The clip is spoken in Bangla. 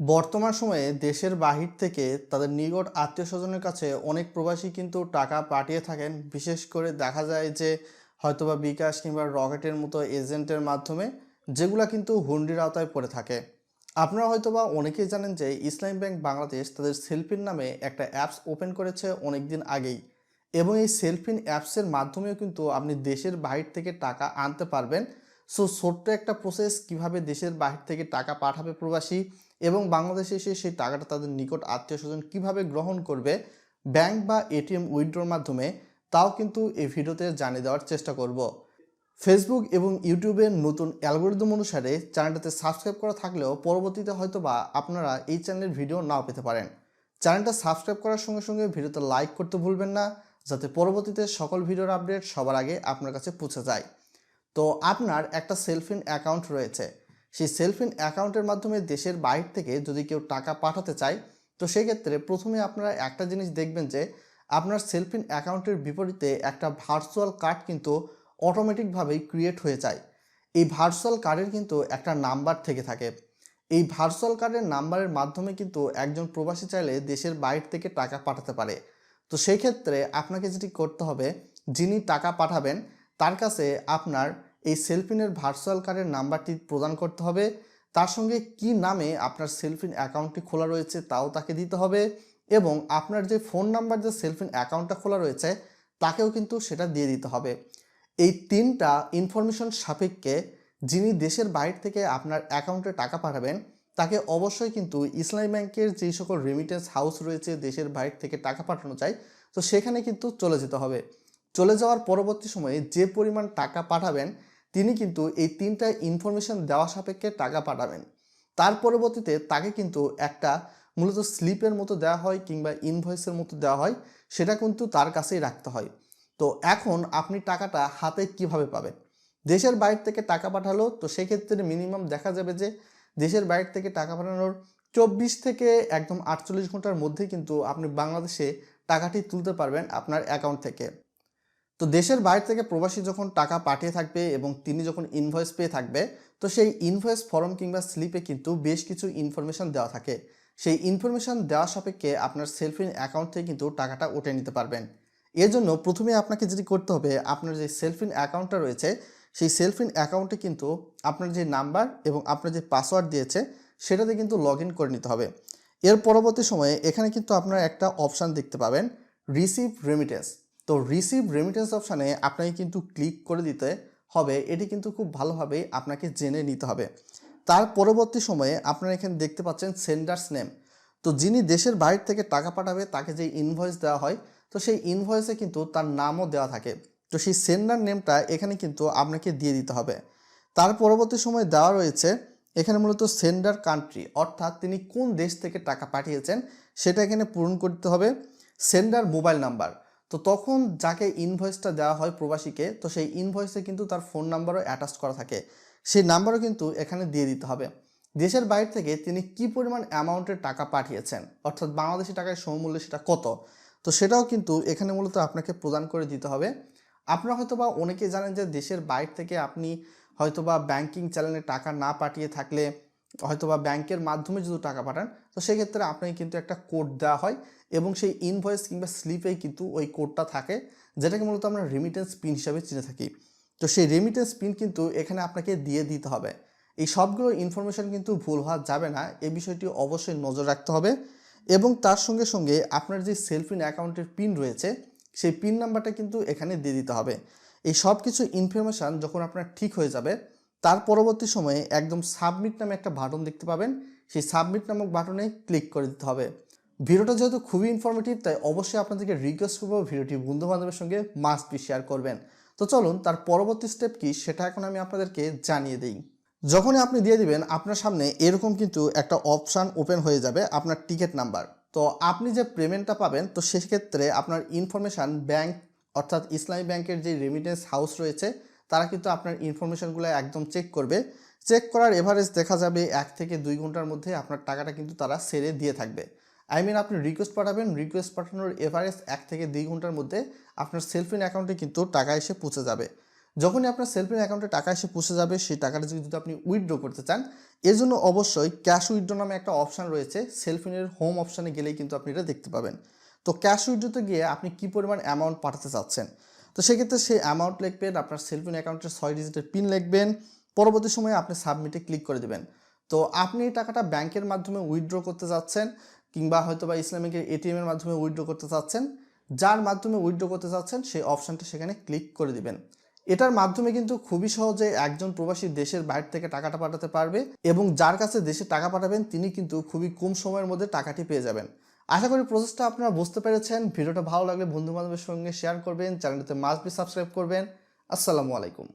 বর্তমান সময়ে দেশের বাহির থেকে তাদের নিকট আত্মীয় স্বজনের কাছে অনেক প্রবাসী কিন্তু টাকা পাঠিয়ে থাকেন। বিশেষ করে দেখা যায় যে হয়তোবা বিকাশ কিংবা রকেটের মতো এজেন্টের মাধ্যমে যেগুলা কিন্তু হুন্ডির আওতায় পড়ে থাকে। আপনারা হয়তোবা অনেকেই জানেন যে ইসলামী ব্যাংক বাংলাদেশ তাদের সেলফিন নামে একটা অ্যাপস ওপেন করেছে অনেক দিন আগেই। এবং এই সেলফিন অ্যাপসের মাধ্যমেও কিন্তু আপনি দেশের বাহির থেকে টাকা আনতে পারবেন। সো ছোট্ট একটা প্রসেস কীভাবে দেশের বাহির থেকে টাকা পাঠাবে প্রবাসী এবং বাংলাদেশে এসে সেই টাকাটা তাদের নিকট আত্মীয় স্বজন কীভাবে গ্রহণ করবে, ব্যাংক বা এটিএম উইথড্রোর মাধ্যমে, তাও কিন্তু এই ভিডিওতে জানিয়ে দেওয়ার চেষ্টা করব। ফেসবুক এবং ইউটিউবের নতুন অ্যালগোরিদম অনুসারে চ্যানেলটাতে সাবস্ক্রাইব করা থাকলেও পরবর্তীতে হয়তো বা আপনারা এই চ্যানেলের ভিডিও নাও পেতে পারেন। চ্যানেলটা সাবস্ক্রাইব করার সঙ্গে সঙ্গে ভিডিওতে লাইক করতে ভুলবেন না, যাতে পরবর্তীতে সকল ভিডিওর আপডেট সবার আগে আপনার কাছে পৌঁছে যায়। তো আপনার একটা সেলফিন অ্যাকাউন্ট রয়েছে সেই সেলফিন অ্যাকাউন্টের মাধ্যমে দেশের বাইরে থেকে যদি কেউ টাকা পাঠাতে চায়, তো সেক্ষেত্রে প্রথমে আপনারা একটা জিনিস দেখবেন যে, আপনার সেলফিন অ্যাকাউন্টের বিপরীতে একটা ভার্চুয়াল কার্ড কিন্তু অটোমেটিকভাবেই ক্রিয়েট হয়ে যায়। এই ভার্চুয়াল কার্ডের কিন্তু একটা নাম্বার থেকে থাকে। এই ভার্চুয়াল কার্ডের নাম্বারের মাধ্যমে কিন্তু একজন প্রবাসী চাইলে দেশের বাইরে থেকে টাকা পাঠাতে পারে। তো সেই ক্ষেত্রে আপনাকে যেটি করতে হবে, যিনি টাকা পাঠাবেন, তার কাছে আপনার এই সেলফিনের ভার্চুয়াল কার্ডের নাম্বারটি প্রদান করতে হবে। তার সঙ্গে কি নামে আপনার সেলফিন অ্যাকাউন্টটি খোলা রয়েছে তাও তাকে দিতে হবে এবং আপনার যে ফোন নাম্বার যে সেলফিন অ্যাকাউন্টটা খোলা রয়েছে তাকেও কিন্তু সেটা দিয়ে দিতে হবে। এই তিনটা ইনফরমেশন সাপেক্ষে যিনি দেশের বাইরে থেকে আপনার অ্যাকাউন্টে টাকা পাঠাবেন, তাকে অবশ্যই কিন্তু ইসলামী ব্যাংকের যেই সকল রেমিটেন্স হাউস রয়েছে, দেশের বাইরে থেকে টাকা পাঠানো চাই, তো সেখানে কিন্তু চলে যেতে হবে। চলে যাওয়ার পরবর্তী সময়ে যে পরিমাণ টাকা পাঠাবেন তিনি কিন্তু এই তিনটা ইনফরমেশন দেওয়া সাপেক্ষে টাকা পাঠাবেন। তার পরবর্তীতে তাকে কিন্তু একটা মূলত স্লিপের মতো দেওয়া হয় কিংবা ইনভয়েসের মতো দেওয়া হয়, সেটা কিন্তু তার কাছেই রাখতে হয়। তো এখন আপনি টাকাটা হাতে কীভাবে পাবেন? দেশের বাইরে থেকে টাকা পাঠালো, তো সেক্ষেত্রে মিনিমাম দেখা যাবে যে দেশের বাইরে থেকে টাকা পাঠানোর চব্বিশ থেকে একদম আটচল্লিশ ঘণ্টার মধ্যে কিন্তু আপনি বাংলাদেশে টাকাটি তুলতে পারবেন আপনার অ্যাকাউন্ট থেকে। তো দেশের বাইরে থেকে প্রবাসী যখন টাকা পাঠিয়ে থাকবে এবং তিনি যখন ইনভয়েস পেয়ে থাকবে, তো সেই ইনভয়েস ফর্ম কিংবা স্লিপে কিন্তু বেশ কিছু ইনফরমেশন দেওয়া থাকে। সেই ইনফরমেশন দেওয়া সাপেক্ষে আপনার সেলফিন অ্যাকাউন্ট থেকে কিন্তু টাকাটা উঠে নিতে পারবেন। এর জন্য প্রথমে আপনাকে যেটি করতে হবে, আপনার যে সেলফিন অ্যাকাউন্টটা রয়েছে, সেই সেলফিন অ্যাকাউন্টে কিন্তু আপনার যে নাম্বার এবং আপনার যে পাসওয়ার্ড দিয়েছে, সেটাতে কিন্তু লগ ইন করে নিতে হবে। এর পরবর্তী সময়ে এখানে কিন্তু আপনার একটা অপশান দেখতে পাবেন রিসিভ রেমিটেন্স তো রিসিভ রেমিটেন্স অপশানে আপনাকে কিন্তু ক্লিক করে দিতে হবে। এটি কিন্তু খুব ভালোভাবে আপনাকে জেনে নিতে হবে। তার পরবর্তী সময়ে আপনারা এখানে দেখতে পাচ্ছেন সেন্ডার্স নেম তো যিনি দেশের বাইরে থেকে টাকা পাঠাবে, তাকে যে ইনভয়েস দেওয়া হয়, তো সেই ইনভয়েসে কিন্তু তার নামও দেওয়া থাকে। তো সেই সেন্ডার নেমটা এখানে কিন্তু আপনাকে দিয়ে দিতে হবে। তার পরবর্তী সময় দেওয়া রয়েছে, এখানে মূলত সেন্ডার কান্ট্রি অর্থাৎ তিনি কোন দেশ থেকে টাকা পাঠিয়েছেন, সেটা এখানে পূরণ করতে হবে। সেন্ডার মোবাইল নাম্বার তো তখন যাকে ইনভয়েসটা দেওয়া হয় প্রবাসীকে, তো সেই ইনভয়েসে কিন্তু তার ফোন নাম্বারও অ্যাটাচ করা থাকে। সেই নাম্বারও কিন্তু এখানে দিয়ে দিতে হবে। দেশের বাইরে থেকে তিনি কি পরিমাণ অ্যামাউন্টের টাকা পাঠিয়েছেন? অর্থাৎ বাংলাদেশি টাকায় সমমূল্যে সেটা কত? তো সেটাও কিন্তু এখানে মূলত আপনাকে প্রদান করে দিতে হবে। আপনারা হয়তোবা অনেকে জানেন যে দেশের বাইরে থেকে আপনি হয়তোবা ব্যাংকিং চ্যানেলে টাকা না পাঠিয়ে থাকলে হয়তোবা ব্যাংকের মাধ্যমে যদি টাকা পাঠান তো সেক্ষেত্রে আপনাকে কিন্তু একটা কোড দেওয়া হয় এবং সেই ইনভয়েস কিংবা স্লিপেই কিন্তু ওই কোডটা থাকে, যেটাকে মূলত আমরা রেমিটেন্স পিন হিসাবে চিনে থাকি। তো সেই রেমিটেন্স পিন কিন্তু এখানে আপনাকে দিয়ে দিতে হবে। এই সবগুলো ইনফরমেশন কিন্তু ভুল হওয়া যাবে না এই বিষয়টি অবশ্যই নজর রাখতে হবে এবং তার সঙ্গে সঙ্গে আপনার যে সেলফিন অ্যাকাউন্টের পিন রয়েছে, সেই পিন নাম্বারটা কিন্তু এখানে দিয়ে দিতে হবে। এই সব কিছু ইনফরমেশান যখন আপনার ঠিক হয়ে যাবে, তার পরবর্তী সময়ে একদম সাবমিট নামে একটা বাটন দেখতে পাবেন সেই সাবমিট নামক বাটনে ক্লিক করে দিতে হবে। ভিডিওটা যেহেতু খুবই ইনফরমেটিভ তাই অবশ্যই আপনাদেরকে রিকোয়েস্ট করব ভিডিওটি বন্ধু বান্ধবের সঙ্গে মাস্ট বি শেয়ার করবেন। তো চলুন, তার পরবর্তী স্টেপ কি সেটা এখন আমি আপনাদেরকে জানিয়ে দিই। যখনই আপনি দিয়ে দিবেন, আপনার সামনে এরকম কিন্তু একটা অপশান ওপেন হয়ে যাবে, আপনার টিকিট নাম্বার তো আপনি যে পেমেন্টটা পাবেন, তো সেক্ষেত্রে আপনার ইনফরমেশান ব্যাংক অর্থাৎ ইসলামী ব্যাংকের যে রেমিটেন্স হাউস রয়েছে, তারা কিন্তু আপনার ইনফরমেশনগুলো একদম চেক করবে। চেক করার এভারেজ দেখা যাবে এক থেকে দুই ঘণ্টার মধ্যে আপনার টাকাটা কিন্তু তারা সেরে দিয়ে থাকবে। আই মিন আপনি রিকোয়েস্ট পাঠাবেন রিকোয়েস্ট পাঠানোর এভারেজ এক থেকে দুই ঘণ্টার মধ্যে আপনার সেলফিন অ্যাকাউন্টে কিন্তু টাকা এসে পৌঁছে যাবে। যখনই আপনার সেলফিন অ্যাকাউন্টে টাকা এসে পুষে যাবে, সেই টাকাটা যদি আপনি উইথড্র করতে চান এর জন্য অবশ্যই ক্যাশ উইথড্র নামে একটা অপশান রয়েছে সেলফিনের হোম অপশানে গেলেই কিন্তু আপনি এটা দেখতে পাবেন। তো ক্যাশ উইথড্রোতে গিয়ে আপনি কী পরিমাণ অ্যামাউন্ট পাঠাতে চাচ্ছেন? তো সেক্ষেত্রে সেই অ্যামাউন্ট লিখবেন, আপনার সেলফিন অ্যাকাউন্টের ছয় ডিজিটের পিন লিখবেন পরবর্তী সময়ে আপনি সাবমিটে ক্লিক করে দেবেন। তো আপনি এই টাকাটা ব্যাংকের মাধ্যমে উইথড্র করতে যাচ্ছেন কিংবা হয়তো বা ইসলামিকের এটিএম এর মাধ্যমে উইথড্র করতে চাচ্ছেন, যার মাধ্যমে উইথড্র করতে চাচ্ছেন, সেই অপশানটা সেখানে ক্লিক করে দিবেন। এটার মাধ্যমে কিন্তু খুবই সহজে একজন প্রবাসী দেশের বাইরে থেকে টাকাটা পাঠাতে পারবে এবং যার কাছে দেশে টাকা পাঠাবেন, তিনি কিন্তু খুবই কম সময়ের মধ্যে টাকাটি পেয়ে যাবেন। আশা করি প্রসেসটা আপনারা বুঝতে পেরেছেন। ভিডিওটা ভালো লাগলে বন্ধু বান্ধবের সঙ্গে শেয়ার করবেন। চ্যানেলটাতে মাস্ট বি সাবস্ক্রাইব করবেন। আসসালামু আলাইকুম।